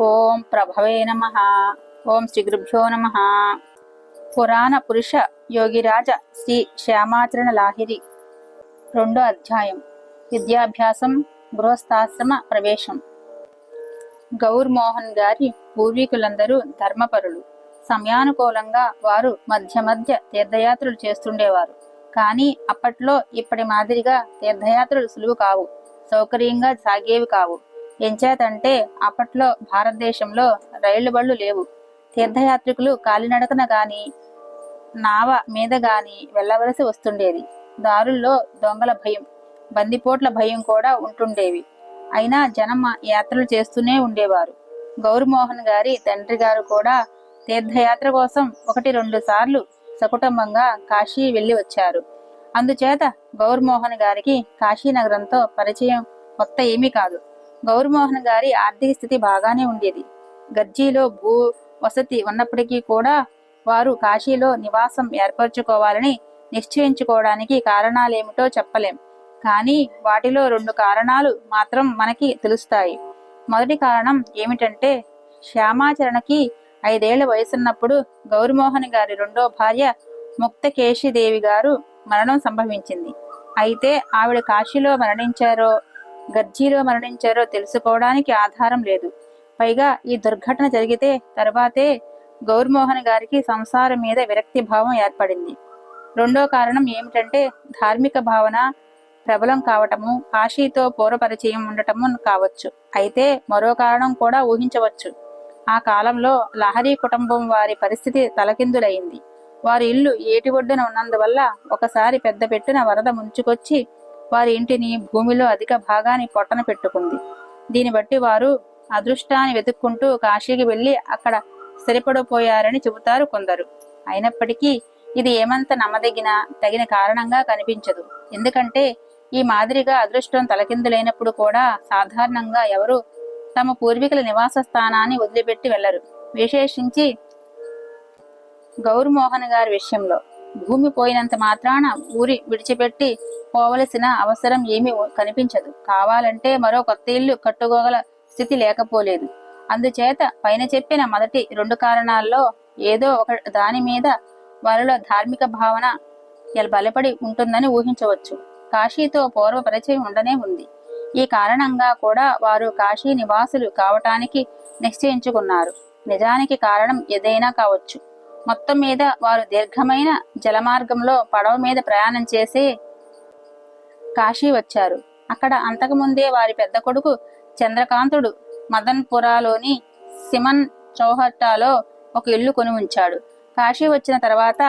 ఓం ప్రభవే నమ. ఓం శ్రీ గురుభ్యో నమ. పురాణ పురుష యోగిరాజ శ్రీ శ్యామాచరణ లాహిరి. రెండో అధ్యాయం. విద్యాభ్యాసం గృహస్థాశ్రమ ప్రవేశం. గౌర్ మోహన్ గారి పూర్వీకులందరూ ధర్మపరులు. సమయానుకూలంగా వారు మధ్య మధ్య తీర్థయాత్రలు చేస్తుండేవారు. కానీ అప్పట్లో ఇప్పటి మాదిరిగా తీర్థయాత్రలు సులువు కావు. సౌకర్యంగా సాగేవి కావు. ఎంచేతంటే అప్పట్లో భారతదేశంలో రైళ్ళు బళ్ళు లేవు. తీర్థయాత్రికులు కాలినడకన గాని నావ మీద గాని వెళ్ళవలసి వస్తుండేది. దారుల్లో దొంగల భయం బందిపోట్ల భయం కూడా ఉంటుండేవి. అయినా జనం యాత్రలు చేస్తూనే ఉండేవారు. గౌరమోహన్ గారి తండ్రి గారు కూడా తీర్థయాత్ర కోసం ఒకటి రెండు సార్లు సకుటుంబంగా కాశీ వెళ్ళి వచ్చారు. అందుచేత గౌరమోహన్ గారికి కాశీ నగరంతో పరిచయం కొత్త ఏమీ కాదు. గౌరమోహన్ గారి ఆర్థిక స్థితి బాగానే ఉండేది. గర్జీలో భూ వసతి ఉన్నప్పటికీ కూడా వారు కాశీలో నివాసం ఏర్పరచుకోవాలని నిశ్చయించుకోవడానికి కారణాలేమిటో చెప్పలేం. కానీ వాటిలో రెండు కారణాలు మాత్రం మనకి తెలుస్తాయి. మొదటి కారణం ఏమిటంటే శ్యామాచరణకి ఐదేళ్ళ వయసున్నప్పుడు గౌరమోహన్ గారి రెండో భార్య ముక్తకేశిదేవి గారు మరణం సంభవించింది. అయితే ఆవిడ కాశీలో మరణించారో గర్జీలో మరణించారో తెలుసుకోవడానికి ఆధారం లేదు. పైగా ఈ దుర్ఘటన జరిగితే తర్వాతే గౌర్మోహన్ గారికి సంసారం మీద విరక్తి భావం ఏర్పడింది. రెండో కారణం ఏమిటంటే ధార్మిక భావన ప్రబలం కావటము కాశీతో పూర్వపరిచయం ఉండటము కావచ్చు. అయితే మరో కారణం కూడా ఊహించవచ్చు. ఆ కాలంలో లహరి కుటుంబం వారి పరిస్థితి తలకిందులైంది. వారి ఇల్లు ఏటి ఒడ్డున ఉన్నందువల్ల ఒకసారి పెద్ద పెట్టిన వరద ముంచుకొచ్చి వారి ఇంటిని భూమిలో అధిక భాగాన్ని పొట్టన పెట్టుకుంది. దీన్ని బట్టి వారు అదృష్టాన్ని వెతుక్కుంటూ కాశీకి వెళ్ళి అక్కడ స్థిరపడిపోయారని చెబుతారు కొందరు. అయినప్పటికీ ఇది ఏమంత నమ్మదగిన తగిన కారణంగా కనిపించదు. ఎందుకంటే ఈ మాదిరిగా అదృష్టం తలకిందులైనప్పుడు కూడా సాధారణంగా ఎవరు తమ పూర్వీకుల నివాస స్థానాన్ని వదిలిపెట్టి వెళ్ళరు విశేషించి గౌర్మోహన్ గారి విషయంలో. భూమి పోయినంత మాత్రాన ఊరి విడిచిపెట్టి పోవలసిన అవసరం ఏమీ కనిపించదు. కావాలంటే మరో కొత్త ఇల్లు కట్టుకోగల స్థితి లేకపోలేదు. అందుచేత పైన చెప్పిన మొదటి రెండు కారణాల్లో ఏదో ఒక దాని మీద వారిలో ధార్మిక భావన బలపడి ఉంటుందని ఊహించవచ్చు. కాశీతో పూర్వ పరిచయం ఉండనే ఉంది. ఈ కారణంగా కూడా వారు కాశీ నివాసులు కావటానికి నిశ్చయించుకున్నారు. నిజానికి కారణం ఏదైనా కావచ్చు. మొత్తం మీద వారు దీర్ఘమైన జలమార్గంలో పడవ మీద ప్రయాణం చేసి కాశీ వచ్చారు. అక్కడ అంతకుముందే వారి పెద్ద కొడుకు చంద్రకాంతుడు మదన్పురాలోని సిమన్ చౌహట్టాలో ఒక ఇల్లు కొని ఉంచాడు. కాశీ వచ్చిన తర్వాత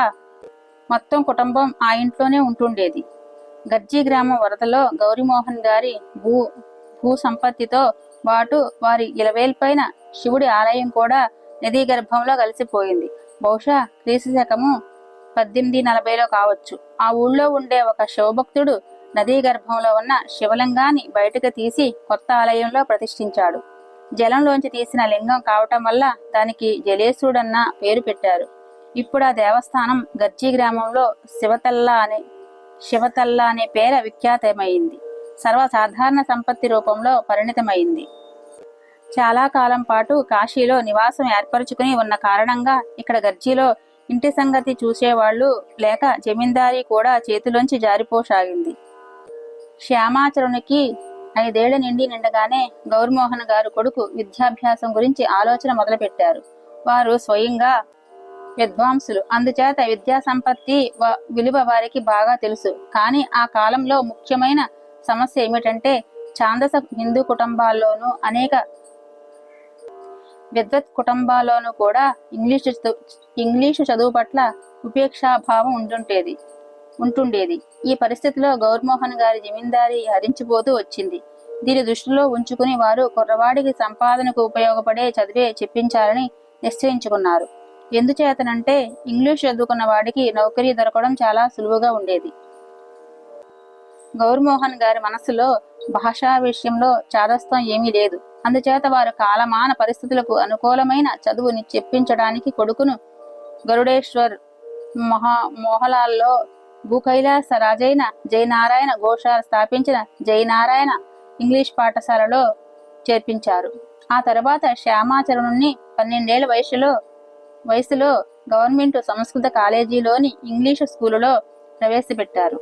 మొత్తం కుటుంబం ఆ ఇంట్లోనే ఉంటుండేది. గర్జీ గ్రామం వరదలో గౌరీమోహన్ గారి భూ భూ సంపత్తితో పాటు వారి ఇలవేల్పైన శివుడి ఆలయం కూడా నదీ గర్భంలో కలిసిపోయింది. బహుశా క్రీస్తు శకము పద్దెనిమిది నలభైలో కావచ్చు. ఆ ఊళ్ళో ఉండే ఒక శివభక్తుడు నదీ గర్భంలో ఉన్న శివలింగాన్ని బయటకు తీసి కొత్త ఆలయంలో ప్రతిష్ఠించాడు. జలంలోంచి తీసిన లింగం కావటం వల్ల దానికి జలేశుడన్న పేరు పెట్టారు. ఇప్పుడు ఆ దేవస్థానం గర్జీ గ్రామంలో శివతల్ల అనే శివతల్ల అనే పేర విఖ్యాతమైంది. సర్వసాధారణ సంపత్తి రూపంలో పరిణితమైంది. చాలా కాలం పాటు కాశీలో నివాసం ఏర్పరచుకుని ఉన్న కారణంగా ఇక్కడ గర్జీలో ఇంటి సంగతి చూసేవాళ్ళు లేక జమీందారీ కూడా చేతిలోంచి జారిపోసాగింది. శ్యామాచరణకి ఐదేళ్ళ నిండి నిండగానే గౌర్మోహన్ గారు కొడుకు విద్యాభ్యాసం గురించి ఆలోచన మొదలుపెట్టారు. వారు స్వయంగా విద్వాంసులు. అందుచేత విద్యా సంపత్తి విలువ వారికి బాగా తెలుసు. కానీ ఆ కాలంలో ముఖ్యమైన సమస్య ఏమిటంటే ఛాందస హిందూ కుటుంబాల్లోనూ అనేక విద్వత్ కుటుంబాల్లోనూ కూడా ఇంగ్లీషు ఇంగ్లీషు చదువు పట్ల ఉపేక్షాభావం ఉంటుంటేది ఉంటుండేది. ఈ పరిస్థితిలో గౌర్మోహన్ గారి జమీందారి హరించిపోతూ వచ్చింది. దీని దృష్టిలో ఉంచుకుని వారు కుర్రవాడికి సంపాదనకు ఉపయోగపడే చదివే చెప్పించాలని నిశ్చయించుకున్నారు. ఎందుచేతనంటే ఇంగ్లీష్ చదువుకున్న వాడికి నౌకరీ దొరకడం చాలా సులువుగా ఉండేది. గౌర్మోహన్ గారి మనసులో భాషా విషయంలో చాదస్తం ఏమీ లేదు. అందుచేత వారు కాలమాన పరిస్థితులకు అనుకూలమైన చదువుని చెప్పించడానికి కొడుకును గరుడేశ్వర్ మహా మోహలాల్లో భూకైలాస రాజైన జయనారాయణ ఘోషాల్ స్థాపించిన జయనారాయణ ఇంగ్లీష్ పాఠశాలలో చేర్పించారు. ఆ తర్వాత శ్యామాచరణుణ్ణి పన్నెండేళ్ళ వయసులో వయసులో గవర్నమెంట్ సంస్కృత కాలేజీలోని ఇంగ్లీషు స్కూలులో ప్రవేశపెట్టారు.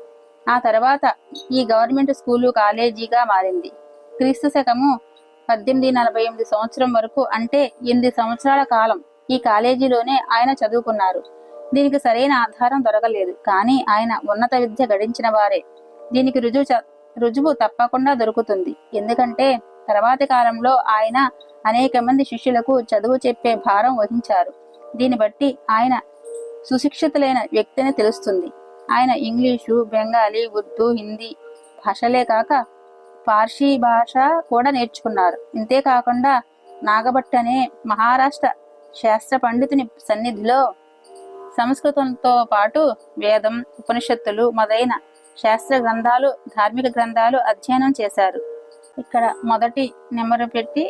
ఆ తర్వాత ఈ గవర్నమెంట్ స్కూలు కాలేజీగా మారింది. క్రీస్తు శకము పద్దెనిమిది నలభై ఎనిమిది సంవత్సరం వరకు అంటే ఎనిమిది సంవత్సరాల కాలం ఈ కాలేజీలోనే ఆయన చదువుకున్నారు. దీనికి సరైన ఆధారం దొరకలేదు. కానీ ఆయన ఉన్నత విద్య గడించిన వారే. దీనికి రుజువు చ- రుజువు తప్పకుండా దొరుకుతుంది. ఎందుకంటే తర్వాతి కాలంలో ఆయన అనేక మంది శిష్యులకు చదువు చెప్పే భారం వహించారు. దీన్ని బట్టి ఆయన సుశిక్షితులైన వ్యక్తిని తెలుస్తుంది. ఆయన ఇంగ్లీషు బెంగాలీ ఉర్దూ హిందీ భాషలే కాక పార్సీ భాష కూడా నేర్చుకున్నారు. ఇంతేకాకుండా నాగభట్ అనే మహారాష్ట్ర శాస్త్ర పండితుని సన్నిధిలో సంస్కృతంతో పాటు వేదం ఉపనిషత్తులు మొదలైన శాస్త్ర గ్రంథాలు ధార్మిక గ్రంథాలు అధ్యయనం చేశారు. ఇక్కడ మొదటి నెంబరు పెట్టి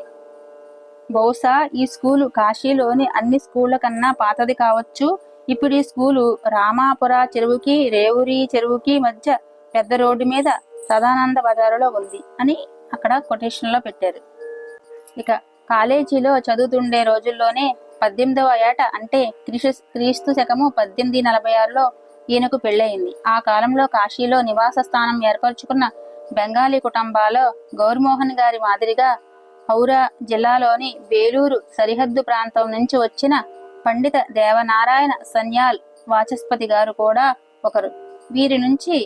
బహుశా ఈ స్కూలు కాశీలోని అన్ని స్కూళ్ళ కన్నా పాతది కావచ్చు. ఇప్పుడు ఈ స్కూలు రామాపుర చెరువుకి రేవురి చెరువుకి మధ్య పెద్ద రోడ్డు మీద సదానంద బజారులో ఉంది అని అక్కడ కొటేషన్లో పెట్టారు. ఇక కాలేజీలో చదువుతుండే రోజుల్లోనే పద్దెనిమిదవ ఏట అంటే క్రీస్తు క్రీస్తు శకము పద్దెనిమిది నలభై ఆరులో ఈయనకు పెళ్ళయింది. ఆ కాలంలో కాశీలో నివాస స్థానం ఏర్పరచుకున్న బెంగాలీ కుటుంబాలో గౌర్మోహన్ గారి మాదిరిగా హౌరా జిల్లాలోని బేలూరు సరిహద్దు ప్రాంతం నుంచి వచ్చిన పండిత దేవనారాయణ సన్యాల్ వాచస్పతి గారు కూడా ఒకరు. వీరి నుంచి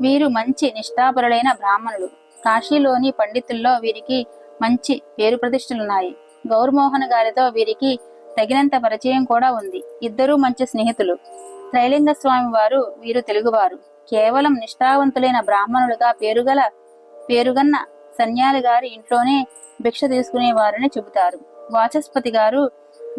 వీరు మంచి నిష్ఠాపరులైన బ్రాహ్మణులు. కాశీలోని పండితుల్లో వీరికి మంచి పేరు ప్రతిష్టలున్నాయి గౌరమోహన్ గారితో వీరికి తగినంత పరిచయం కూడా ఉంది. ఇద్దరూ మంచి స్నేహితులు. త్రైలింగ స్వామి వారు వీరు తెలుగువారు. కేవలం నిష్ఠావంతులైన బ్రాహ్మణులుగా పేరుగల పేరుగన్న సన్యాలి గారి ఇంట్లోనే భిక్ష తీసుకునేవారని చెబుతారు. వాచస్పతి గారు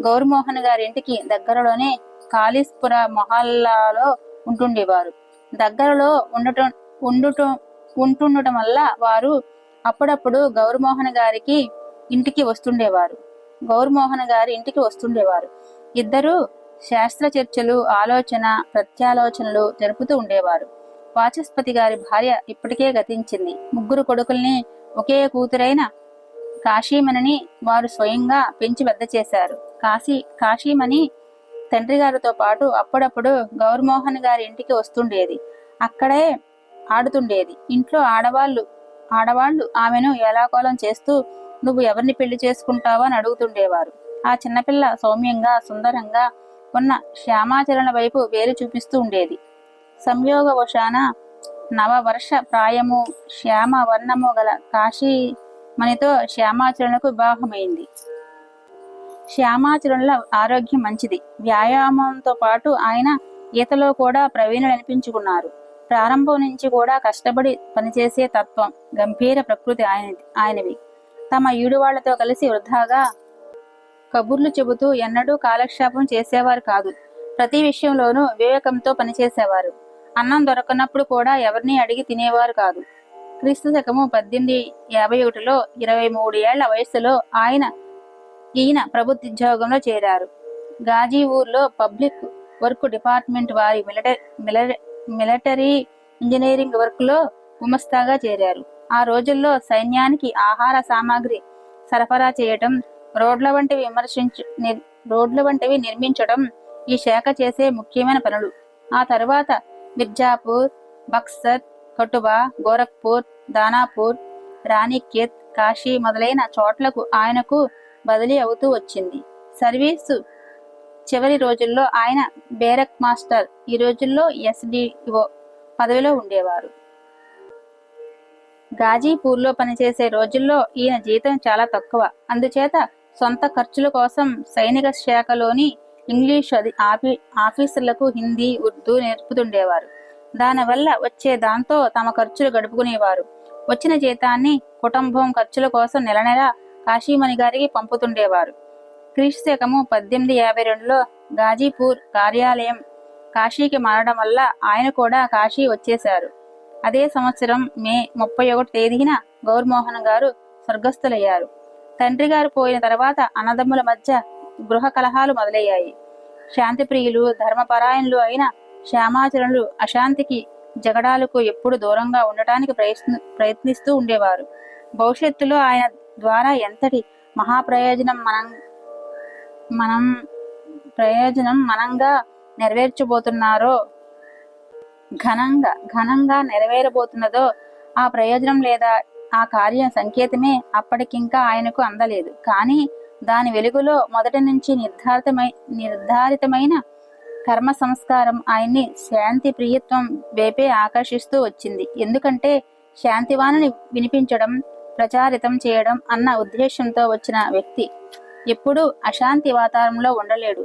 గౌరమోహన్ గారి ఇంటికి దగ్గరలోనే కాళీస్పుర మొహల్లాలో ఉంటుండేవారు. దగ్గరలో ఉండటం ఉండుటం ఉంటుండటం వల్ల వారు అప్పుడప్పుడు గౌరమోహన్ గారికి ఇంటికి వస్తుండేవారు. గౌరమోహన్ గారి ఇంటికి వస్తుండేవారు. ఇద్దరు శాస్త్ర చర్చలు ఆలోచన ప్రత్యాలోచనలు జరుపుతూ ఉండేవారు. వాచస్పతి గారి భార్య ఇప్పటికే గతించింది. ముగ్గురు కొడుకుల్ని ఒకే కూతురైన కాశీమణిని వారు స్వయంగా పెంచి పెద్ద చేశారు. కాశీ కాశీమణి తండ్రి గారితో పాటు అప్పుడప్పుడు గౌరమోహన్ గారి ఇంటికి వస్తుండేది. అక్కడే ఆడుతుండేది. ఇంట్లో ఆడవాళ్ళు ఆడవాళ్ళు ఆమెను ఎలాకోలం చేస్తూ నువ్వు ఎవరిని పెళ్ళి చేసుకుంటావా అని అడుగుతుండేవారు. ఆ చిన్నపిల్ల సౌమ్యంగా సుందరంగా ఉన్న శ్యామాచరణ వైపు వేలు చూపిస్తూ ఉండేది. సంయోగ వశాన నవవర్ష ప్రాయము శ్యామ వర్ణము గల కాశీ మనితో శ్యామాచరణకు వివాహమైంది. శ్యామాచరణల ఆరోగ్యం మంచిది. వ్యాయామంతో పాటు ఆయన ఈతలో కూడా ప్రవీణులు అనిపించుకున్నారు ప్రారంభం నుంచి కూడా కష్టపడి పనిచేసే తత్వం గంభీర ప్రకృతి ఆయన ఆయనవి. తమ ఈడువాళ్ళతో కలిసి వృధాగా కబుర్లు చెబుతూ ఎన్నడూ కాలక్షేపం చేసేవారు కాదు. ప్రతి విషయంలోనూ వివేకంతో పనిచేసేవారు. అన్నం దొరకనప్పుడు కూడా ఎవరిని అడిగి తినేవారు కాదు. క్రీస్తు శకము పద్దెనిమిది యాభై ఒకటిలో ఇరవై మూడు ఏళ్ళ వయసులో ఆయన ఈయన ప్రభుత్వ ఉద్యోగంలో చేరారు. గాజీ ఊర్లో పబ్లిక్ వర్క్ డిపార్ట్మెంట్ వారి మిలిటరీ మిలిటరీ ఇంజనీరింగ్ వర్క్లో గుమస్తాగా చేరారు. ఆ రోజుల్లో సైన్యానికి ఆహార సామాగ్రి సరఫరా చేయటం రోడ్ల వంటివి విమర్శించ రోడ్ల వంటివి నిర్మించడం ఈ శాఖ చేసే ముఖ్యమైన పనులు. ఆ తర్వాత మిర్జాపూర్ బక్సర్ కటుబా గోరఖ్పూర్ దానాపూర్ రాణిఖేత్ కాశీ మొదలైన చోట్లకు ఆయనకు బదిలీ అవుతూ వచ్చింది. సర్వీసు చివరి రోజుల్లో ఆయన బేరక్ మాస్టర్ ఈ రోజుల్లో ఎస్డిఓ పదవిలో ఉండేవారు. గాజీపూర్లో పనిచేసే రోజుల్లో ఈయన జీతం చాలా తక్కువ. అందుచేత సొంత ఖర్చుల కోసం సైనిక శాఖలోని ఇంగ్లీషు అది ఆఫీ ఆఫీసర్లకు హిందీ ఉర్దూ నేర్పుతుండేవారు. దానివల్ల వచ్చే దాంతో తమ ఖర్చులు గడుపుకునేవారు. వచ్చిన జీతాన్ని కుటుంబం ఖర్చుల కోసం నెల నెల కాశీమణి గారికి పంపుతుండేవారు. క్రీస్తు శకము పద్దెనిమిది యాభై రెండులో గాజీపూర్ కార్యాలయం కాశీకి మారడం వల్ల ఆయన కూడా కాశీ వచ్చేశారు. అదే సంవత్సరం మే ముప్పై ఒకటి తేదీన గౌర్మోహన్ గారు స్వర్గస్థులయ్యారు. తండ్రి గారు పోయిన తర్వాత అన్నదమ్ముల మధ్య గృహ కలహాలు మొదలయ్యాయి. శాంతిప్రియులు ధర్మపరాయణులు అయిన శ్యామాచరణులు అశాంతికి జగడాలకు ఎప్పుడు దూరంగా ఉండటానికి ప్రయత్ ప్రయత్నిస్తూ ఉండేవారు. భవిష్యత్తులో ఆయన ద్వారా ఎంతటి మహాప్రయోజనం మనం మనం ప్రయోజనం మనంగా నెరవేర్చబోతున్నారో ఘనంగా ఘనంగా నెరవేరబోతున్నదో ఆ ప్రయోజనం లేదా ఆ కార్యం సంకేతమే అప్పటికింకా ఆయనకు అందలేదు. కానీ దాని వెలుగులో మొదటి నుంచి నిర్ధారితమై నిర్ధారితమైన కర్మ సంస్కారం ఆయన్ని శాంతి ప్రియత్వం వేపే ఆకర్షిస్తూ వచ్చింది. ఎందుకంటే శాంతివాణిని వినిపించడం ప్రచారితం చేయడం అన్న ఉద్దేశంతో వచ్చిన వ్యక్తి ఎప్పుడూ అశాంతి వాతావరణంలో ఉండలేడు.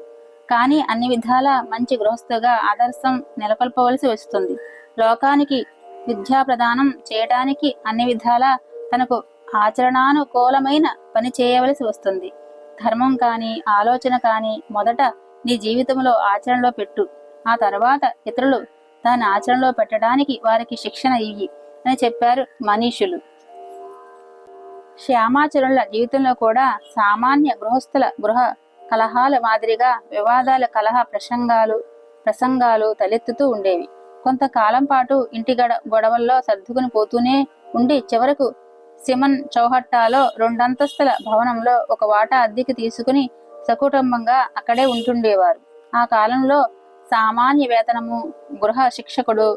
కానీ అన్ని విధాల మంచి గృహస్థుగా ఆదర్శం నెలకొల్పవలసి వస్తుంది. లోకానికి విద్యా ప్రదానం చేయడానికి అన్ని విధాల తనకు ఆచరణానుకూలమైన పని చేయవలసి వస్తుంది. ధర్మం కానీ ఆలోచన కాని మొదట నీ జీవితంలో ఆచరణలో పెట్టు. ఆ తర్వాత ఇతరులు దాన్ని ఆచరణలో పెట్టడానికి వారికి శిక్షణ ఇయ్యి అని చెప్పారు మనీషులు. శ్యామాచరుల జీవితంలో కూడా సామాన్య గృహస్థుల గృహ కలహాల మాదిరిగా వివాదాల కలహ ప్రసంగాలు ప్రసంగాలు తలెత్తుతూ ఉండేవి. కొంతకాలం పాటు ఇంటి గడ గొడవల్లో సర్దుకుని పోతూనే ఉండి చివరకు సిమన్ చౌహట్టాలో రెండంతస్తుల భవనంలో ఒక వాటా అద్దెకి తీసుకుని సకుటుంబంగా అక్కడే ఉంటుండేవారు. ఆ కాలంలో సామాన్య వేతనము గృహ శిక్షకుడు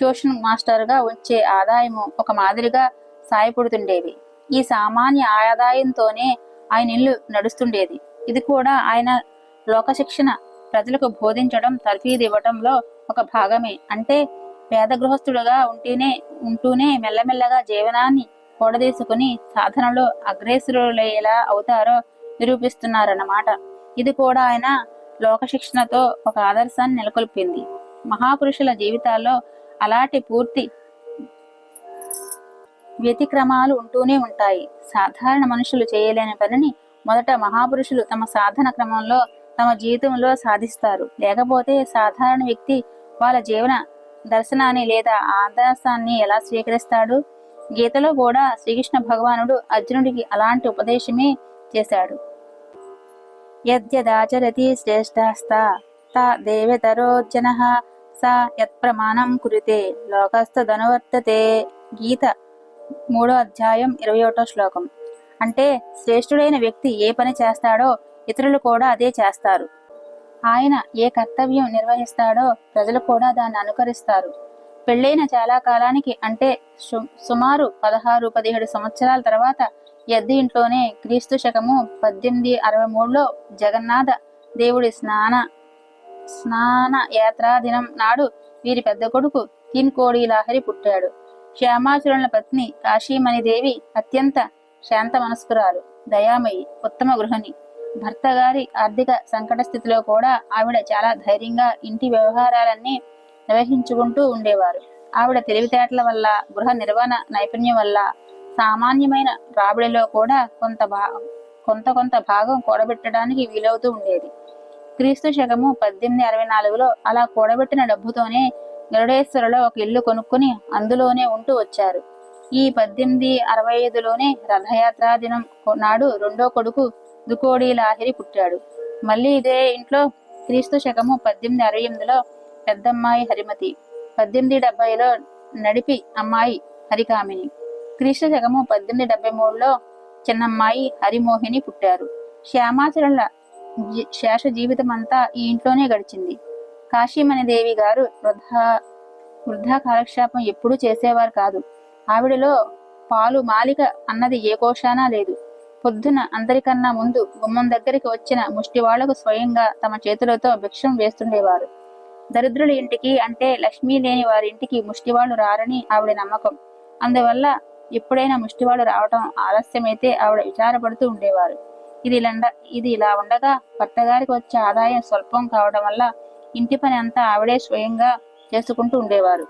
ట్యూషన్ మాస్టర్గా వచ్చే ఆదాయము ఒక మాదిరిగా సాయపడుతుండేవి ఈ సామాన్య ఆదాయంతోనే ఆయన ఇల్లు నడుస్తుండేది. ఇది కూడా ఆయన లోక శిక్షణ ప్రజలకు బోధించడం తర్ఫీదు ఇవ్వటంలో ఒక భాగమే. అంటే పేద గృహస్థుడుగా ఉంటేనే ఉంటూనే మెల్లమెల్లగా జీవనాన్ని కూడదీసుకుని సాధనలో అగ్రేసరులు అవుతారో నిరూపిస్తున్నారన్నమాట. ఇది కూడా ఆయన లోక శిక్షణతో ఒక ఆదర్శాన్ని నెలకొల్పింది. మహాపురుషుల జీవితాల్లో అలాంటి పూర్తి వ్యతిక్రమాలు ఉంటూనే ఉంటాయి. సాధారణ మనుషులు చేయలేని పనిని మొదట మహాపురుషులు తమ సాధన క్రమంలో తమ జీవితంలో సాధిస్తారు. లేకపోతే సాధారణ వ్యక్తి వాళ్ళ జీవన దర్శనాన్ని లేదా ఆదర్శాన్ని ఎలా స్వీకరిస్తాడు? గీతలో కూడా శ్రీకృష్ణ భగవానుడు అర్జునుడికి అలాంటి ఉపదేశమే చేశాడు. యద్యదాచరతి శ్రేష్టాస్తా తా దేవతరోజన సా యత్ప్రమాణం కురితే లోకస్థదనువర్తతే గీత మూడో అధ్యాయం ఇరవై ఒకటో శ్లోకం. అంటే శ్రేష్ఠుడైన వ్యక్తి ఏ పని చేస్తాడో ఇతరులు కూడా అదే చేస్తారు. ఆయన ఏ కర్తవ్యం నిర్వహిస్తాడో ప్రజలు కూడా దాన్ని అనుకరిస్తారు. పెళ్ళైన చాలా కాలానికి అంటే సుమారు పదహారు పదిహేడు సంవత్సరాల తర్వాత ఎద్ది ఇంట్లోనే క్రీస్తు శకము పద్దెనిమిది అరవై మూడులో జగన్నాథ దేవుడి స్నాన స్నాన యాత్రా దినం నాడు వీరి పెద్ద కొడుకు తిన్ కోడి లాహరి పుట్టాడు. శ్యామాచరుల పత్ని కాశీమణిదేవి అత్యంత శాంత మనస్కురాలు దయామయి ఉత్తమ గృహిణి. భర్త గారి ఆర్థిక సంకట స్థితిలో కూడా ఆవిడ చాలా ధైర్యంగా ఇంటి వ్యవహారాలన్నీ నిర్వహించుకుంటూ ఉండేవారు. ఆవిడ తెలివితేటల వల్ల గృహ నిర్వహణ నైపుణ్యం వల్ల సామాన్యమైన రాబడిలో కూడా కొంత భా కొంత కొంత భాగం కూడబెట్టడానికి వీలవుతూ ఉండేది. క్రీస్తు శకము పద్దెనిమిది అరవై నాలుగులో అలా కూడబెట్టిన డబ్బుతోనే గరుడేశ్వరలో ఒక ఇల్లు కొనుక్కుని అందులోనే ఉంటూ వచ్చారు. ఈ పద్దెనిమిది అరవై ఐదులోనే రథయాత్రా దినం నాడు రెండో కొడుకు దుకోడి లాహిరి పుట్టాడు. మళ్ళీ ఇదే ఇంట్లో క్రీస్తు శకము పద్దెనిమిది అరవై ఎనిమిదిలో పెద్దమ్మాయి హరిమతి పద్దెనిమిది డెబ్బైలో నడిపి అమ్మాయి హరికామిని. క్రీస్తు శకము పద్దెనిమిది డెబ్బై మూడులో చిన్నమ్మాయి హరిమోహిని పుట్టారు. శ్యామాచరణ శేష జీవితం అంతా ఈ ఇంట్లోనే గడిచింది. కాశీమణి దేవి గారు వృధా వృద్ధా కాలక్షేపం ఎప్పుడూ చేసేవారు కాదు. ఆవిడలో పాలు మాలిక అన్నది ఏ కోశానా లేదు. పొద్దున అందరికన్నా ముందు గుమ్మం దగ్గరికి వచ్చిన ముష్టివాళ్ళకు స్వయంగా తమ చేతులతో భిక్షం వేస్తుండేవారు. దరిద్రుల ఇంటికి అంటే లక్ష్మీ లేని వారి ఇంటికి ముష్టివాళ్ళు రారని ఆవిడ నమ్మకం. అందువల్ల ఎప్పుడైనా ముష్టివాళ్ళు రావటం ఆలస్యమైతే ఆవిడ విచారపడుతూ ఉండేవారు. ఇది ఇది ఇలా ఉండగా భర్తగారికి వచ్చే ఆదాయం స్వల్పం కావడం వల్ల ఇంటి పని అంతా ఆవిడే స్వయంగా చేసుకుంటూ ఉండేవారు.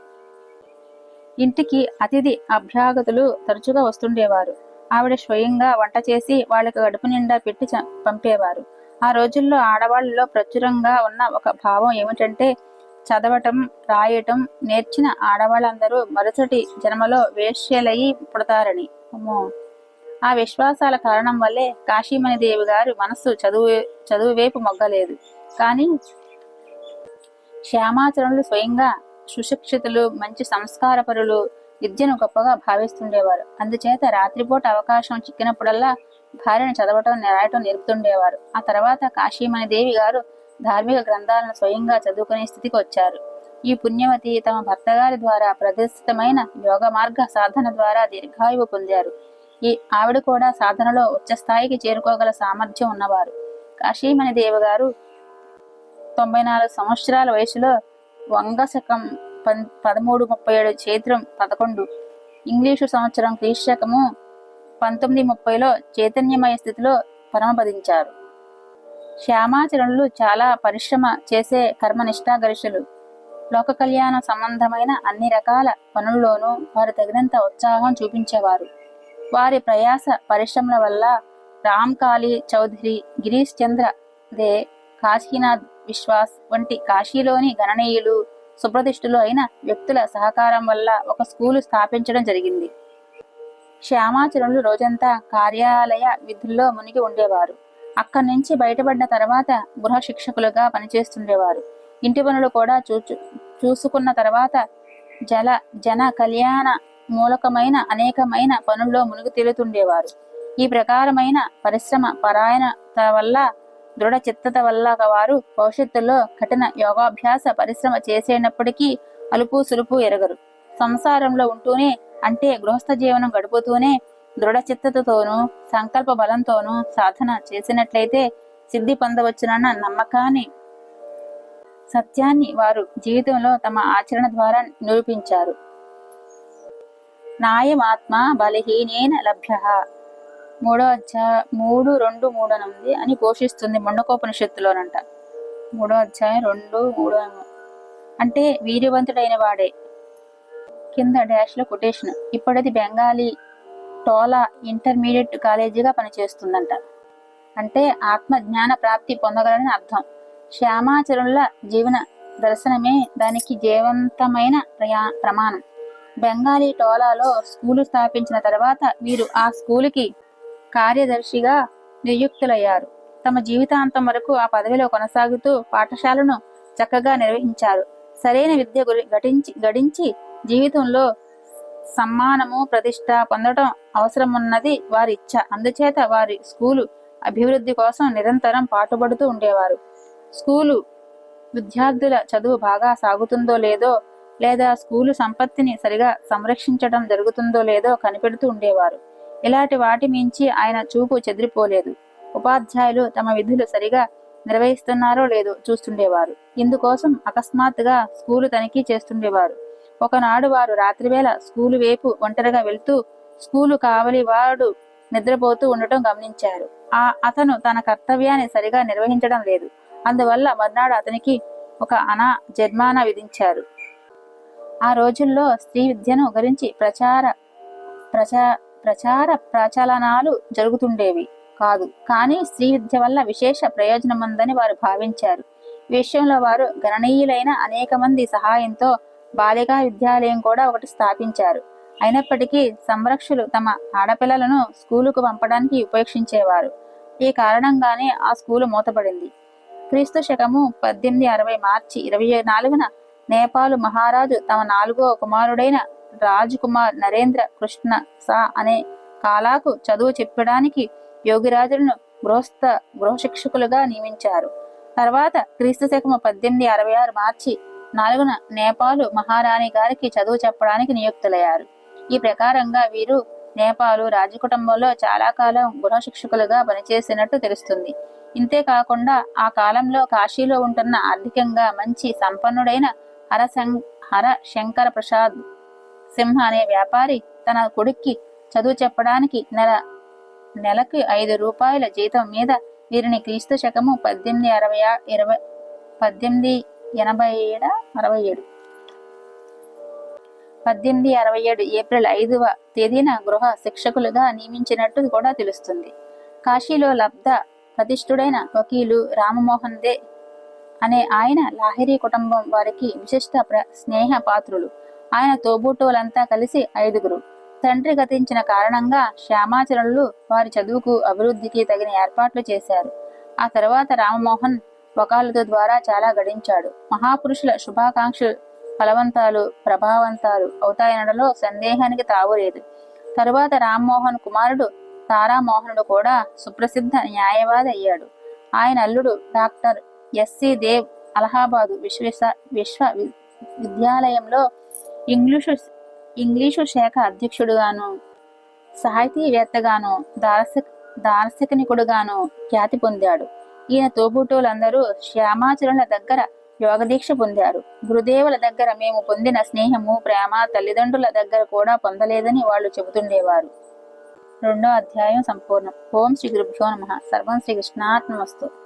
ఇంటికి అతిథి అభ్యాగతులు తరచుగా వస్తుండేవారు. ఆవిడ స్వయంగా వంట చేసి వాళ్ళకి గడుపు నిండా పెట్టి పంపేవారు. ఆ రోజుల్లో ఆడవాళ్ళలో ప్రచురంగా ఉన్న ఒక భావం ఏమిటంటే చదవటం రాయటం నేర్చిన ఆడవాళ్ళందరూ మరుసటి జన్మలో వేష్యలయ్యి పుడతారని. ఆ విశ్వాసాల కారణం వల్లే కాశీమణి దేవి గారి మనస్సు చదువు చదువు వైపు మొగ్గలేదు. కానీ శ్యామాచరణలు స్వయంగా సుశిక్షితులు మంచి సంస్కారపరులు విద్యను గొప్పగా భావిస్తుండేవారు. అందుచేత రాత్రిపూట అవకాశం చిక్కినప్పుడల్లా భార్యను చదవటం రాయటం నేర్పుతుండేవారు. ఆ తర్వాత కాశీమణి దేవి గారు ధార్మిక గ్రంథాలను స్వయంగా చదువుకునే స్థితికి వచ్చారు. ఈ పుణ్యవతి తమ భర్తగారి ద్వారా ప్రదర్శితమైన యోగ మార్గ సాధన ద్వారా దీర్ఘాయువు పొందారు. ఈ ఆవిడ కూడా సాధనలో ఉచ్చ స్థాయికి చేరుకోగల సామర్థ్యం ఉన్నవారు. కాశీమణి దేవి గారు తొంభై నాలుగు సంవత్సరాల వయసులో వంగ శకం పన్ పదమూడు ముప్పై ఏడు చైత్రం పదకొండు. ఇంగ్లీషు సంవత్సరం క్రీశకము పంతొమ్మిది ముప్పైలో చైతన్యమయ స్థితిలో పరమపదించారు. శ్యామాచరణులు చాలా పరిశ్రమ చేసే కర్మనిష్టాగరిష్ఠులు. లోక కళ్యాణ సంబంధమైన అన్ని రకాల పనుల్లోనూ వారు తగినంత ఉత్సాహం చూపించేవారు. వారి ప్రయాస పరిశ్రమల వల్ల రామ్ కాళీ చౌదరి గిరీష్ చంద్ర దే కాశీనాథ్ విశ్వాస్ వంటి కాశీలోని గణనీయులు సుప్రతిష్ఠులు అయిన వ్యక్తుల సహకారం వల్ల ఒక స్కూలు స్థాపించడం జరిగింది. శ్యామాచరణులు రోజంతా కార్యాలయ విధుల్లో మునిగి ఉండేవారు. అక్కడి నుంచి బయటపడిన తర్వాత గృహ శిక్షకులుగా పనిచేస్తుండేవారు. ఇంటి పనులు కూడా చూచు చూసుకున్న తర్వాత జల జన కళ్యాణ మూలకమైన అనేకమైన పనుల్లో మునిగి తేలుతుండేవారు. ఈ ప్రకారమైన పరిశ్రమ పరాయణత వల్ల దృఢ చిత్తత వల్ల వారు భవిష్యత్తులో కఠిన యోగాభ్యాస పరిశ్రమ చేసేటప్పటికీ అలుపు సులుపు ఎరగరు. సంసారంలో ఉంటూనే అంటే గృహస్థ జీవనం గడుపుతూనే దృఢ చిత్తతతోనూ సంకల్ప బలంతోనూ సాధన చేసినట్లయితే సిద్ధి పొందవచ్చునన్న నమ్మకాన్ని సత్యాన్ని వారు జీవితంలో తమ ఆచరణ ద్వారా నిరూపించారు. నాయమాత్మ బలహీనేన లభ్య. మూడో అధ్యాయ మూడు రెండు మూడు అని ఉంది అని ఘోషిస్తుంది ముండకోపనిషత్తులోనంట. మూడో అధ్యాయం రెండు మూడు అంటే వీర్యవంతుడైన వాడే. కింద డాష్లో కొటేషన్. ఇప్పుడది బెంగాలీ టోలా ఇంటర్మీడియట్ కాలేజీగా పనిచేస్తుందంట. అంటే ఆత్మ జ్ఞాన ప్రాప్తి పొందగలని అర్థం. శ్యామాచరుల జీవన దర్శనమే దానికి జీవంతమైన ప్రయా ప్రమాణం. బెంగాలీ టోలాలో స్కూలు స్థాపించిన తర్వాత వీరు ఆ స్కూలుకి కార్యదర్శిగా నియుక్తులయ్యారు. తమ జీవితాంతం వరకు ఆ పదవిలో కొనసాగుతూ పాఠశాలను చక్కగా నిర్వహించారు. సరైన విద్య గురి గటించి గడించి జీవితంలో సమ్మానము ప్రతిష్ట పొందడం అవసరమున్నది వారి ఇచ్చ అందుచేత వారి స్కూలు అభివృద్ధి కోసం నిరంతరం పాటుపడుతూ ఉండేవారు. స్కూలు విద్యార్థుల చదువు బాగా సాగుతుందో లేదో లేదా స్కూలు సంపత్తిని సరిగా సంరక్షించడం జరుగుతుందో లేదో కనిపెడుతూ ఉండేవారు. ఇలాంటి వాటి మించి ఆయన చూపు చెదిరిపోలేదు. ఉపాధ్యాయులు తమ విధులు సరిగా నిర్వహిస్తున్నారో లేదో చూస్తుండేవారు. ఇందుకోసం అకస్మాత్తుగా స్కూలు తనిఖీ చేస్తుండేవారు. ఒకనాడు వారు రాత్రివేళ స్కూలు వైపు ఒంటరిగా వెళ్తూ స్కూలు కావలి వాడు నిద్రపోతూ ఉండటం గమనించారు. ఆ అతను తన కర్తవ్యాన్ని సరిగా నిర్వహించడం లేదు. అందువల్ల మర్నాడు అతనికి ఒక అనా జర్మానా విధించారు. ఆ రోజుల్లో స్త్రీ విద్యను గురించి ప్రచార ప్రచా ప్రచార ప్రచలనాలు జరుగుతుండేవి కాదు. కానీ స్త్రీ విద్య వల్ల విశేష ప్రయోజనముందని వారు భావించారు. ఈ విషయంలో వారు గణనీయులైన అనేక మంది సహాయంతో బాలికా విద్యాలయం కూడా ఒకటి స్థాపించారు. అయినప్పటికీ సంరక్షకులు తమ ఆడపిల్లలను స్కూలుకు పంపడానికి ఉపేక్షించేవారు. ఈ కారణంగానే ఆ స్కూలు మూతపడింది. క్రీస్తు శకము పద్దెనిమిది అరవై మార్చి ఇరవై నాలుగున నేపాలు మహారాజు తమ నాలుగో కుమారుడైన రాజకుమార్ నరేంద్ర కృష్ణ సా అనే కాలాకు చదువు చెప్పడానికి యోగిరాజులను గృహస్థ గృహశిక్షకులుగా నియమించారు. తర్వాత క్రీస్తు శకము పద్దెనిమిది అరవై ఆరు మార్చి నాలుగున నేపాలు మహారాణి గారికి చదువు చెప్పడానికి నియుక్తులయ్యారు. ఈ ప్రకారంగా వీరు నేపాలు రాజకుటుంబంలో చాలా కాలం గృహశిక్షకులుగా పనిచేసినట్టు తెలుస్తుంది. ఇంతే కాకుండా ఆ కాలంలో కాశీలో ఉంటున్న ఆర్థికంగా మంచి సంపన్నుడైన హరశం హర శంకర ప్రసాద్ సింహ అనే వ్యాపారి తన కొడుక్కి చదువు చెప్పడానికి నెల నెలకి ఐదు రూపాయల జీతం మీద వీరిని క్రీస్తు శకము పద్దెనిమిది అరవై ఇరవై పద్దెనిమిది ఎనభై ఏడు అరవై ఏడు. పద్దెనిమిది అరవై ఏడు ఏప్రిల్ ఐదవ తేదీన గృహ శిక్షకులుగా నియమించినట్టు కూడా తెలుస్తుంది. కాశీలో లబ్ధ ప్రతిష్ఠుడైన వకీలు రామమోహన్ దే అనే ఆయన లాహిరి కుటుంబం వారికి విశిష్ట స్నేహ పాత్రులు. ఆయన తోబుట్టువులంతా కలిసి ఐదుగురు. తండ్రి గతించిన కారణంగా శ్యామాచరణులు వారి చదువుకు అభివృద్ధికి తగిన ఏర్పాట్లు చేశారు. ఆ తర్వాత రామమోహన్ వకాలతు ద్వారా చాలా గడించాడు. మహాపురుషుల శుభాకాంక్షలు ఫలవంతాలు ప్రభావంతాలు అవుతాయనడంలో సందేహానికి తావులేదు. తరువాత రామ్మోహన్ కుమారుడు తారామోహనుడు కూడా సుప్రసిద్ధ న్యాయవాది అయ్యాడు ఆయన అల్లుడు డాక్టర్ ఎస్సి దేవ్ అలహాబాదు విశ్వ విశ్వ విద్యాలయంలో ఇంగ్లీషు ఇంగ్లీషు శాఖ అధ్యక్షుడుగాను సాహితీవేత్తగాను దార్శక దార్శనికుడుగాను ఖ్యాతి పొందాడు. ఈయన తోబుటోలందరూ శ్యామాచరుల దగ్గర యోగదీక్ష పొందారు. గురుదేవుల దగ్గర మేము పొందిన స్నేహము ప్రేమ తల్లిదండ్రుల దగ్గర కూడా పొందలేదని వాళ్ళు చెబుతుండేవారు. రెండో అధ్యాయం సంపూర్ణం. ఓం శ్రీ గురుభ్యో నమ. సర్వం శ్రీ కృష్ణాత్మస్తు